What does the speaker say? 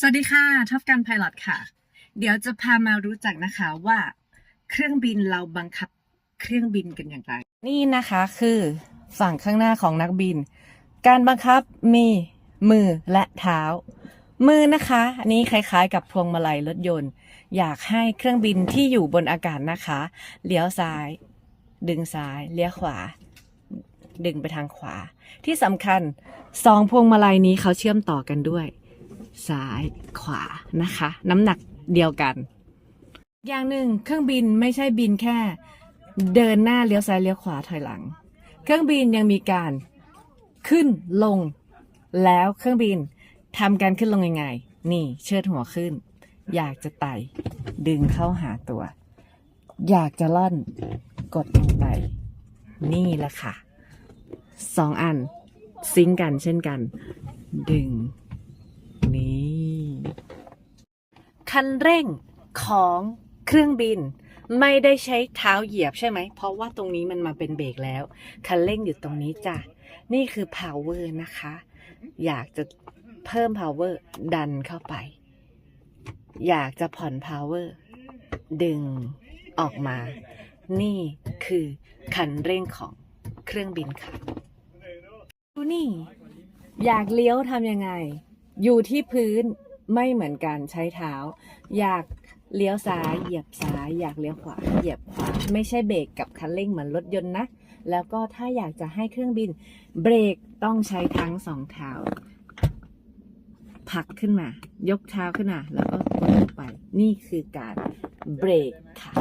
สวัสดีค่ะท็อปกันพ i ลอตค่ะ เดี๋ยวจะพามารู้จักนะคะว่าเครื่องบินเราบังคับเครื่องบินกันอย่างไร นี่นะคะคือฝั่งข้างหน้าของนักบิน การบังคับมีมือและเท้า มือนะคะอันนี้คล้าย ๆ กับพวงมาลัยรถยนต์ อยากให้เครื่องบินที่อยู่บนอากาศนะคะเลี้ยวซ้าย ดึงซ้ายเลี้ยวขวา ดึงไปทางขวา ที่สำคัญสองพวงมาลัยนี้เขาเชื่อมต่อกันด้วย ซ้ายขวานะคะ น้ำหนักเดียวกัน อย่างหนึ่งเครื่องบินไม่ใช่บินแค่ เดินหน้าเลี้ยวซ้ายเลี้ยวขวาถอยหลัง เครื่องบินยังมีการขึ้นลง แล้วเครื่องบินทำการขึ้นลงยังไง นี่เชิดหัวขึ้น อยากจะไต่ดึงเข้าหาตัว อยากจะล่อนกดลงไป นี่แหละค่ะสองอันซิงก์กันเช่นกัน ดึง คันเร่งของเครื่องบิน ไม่ได้ใช้เท้าเหยียบใช่ไหม เพราะว่าตรงนี้มันมาเป็นเบรกแล้ว คันเร่งอยู่ตรงนี้จ้ะ นี่คือ power นะคะ อยากจะเพิ่ม power ดันเข้าไป อยากจะผ่อน power ดึงออกมา นี่คือคันเร่งของเครื่องบินค่ะ ดูนี่ อยากเลี้ยวทำยังไง อยู่ที่พื้น ไม่เหมือนกันใช้เท้า อยากเลี้ยวซ้ายเหยียบซ้ายอยากเลี้ยวขวาเหยียบขวาไม่ใช่เบรกกับคันเร่งเหมือนรถยนต์นะ แล้วก็ถ้าอยากจะให้เครื่องบินเบรกต้องใช้ทั้งสองเท้าผลักขึ้นมา ยกเท้าขึ้นมาแล้วก็กดลงไป นี่คือการเบรกค่ะ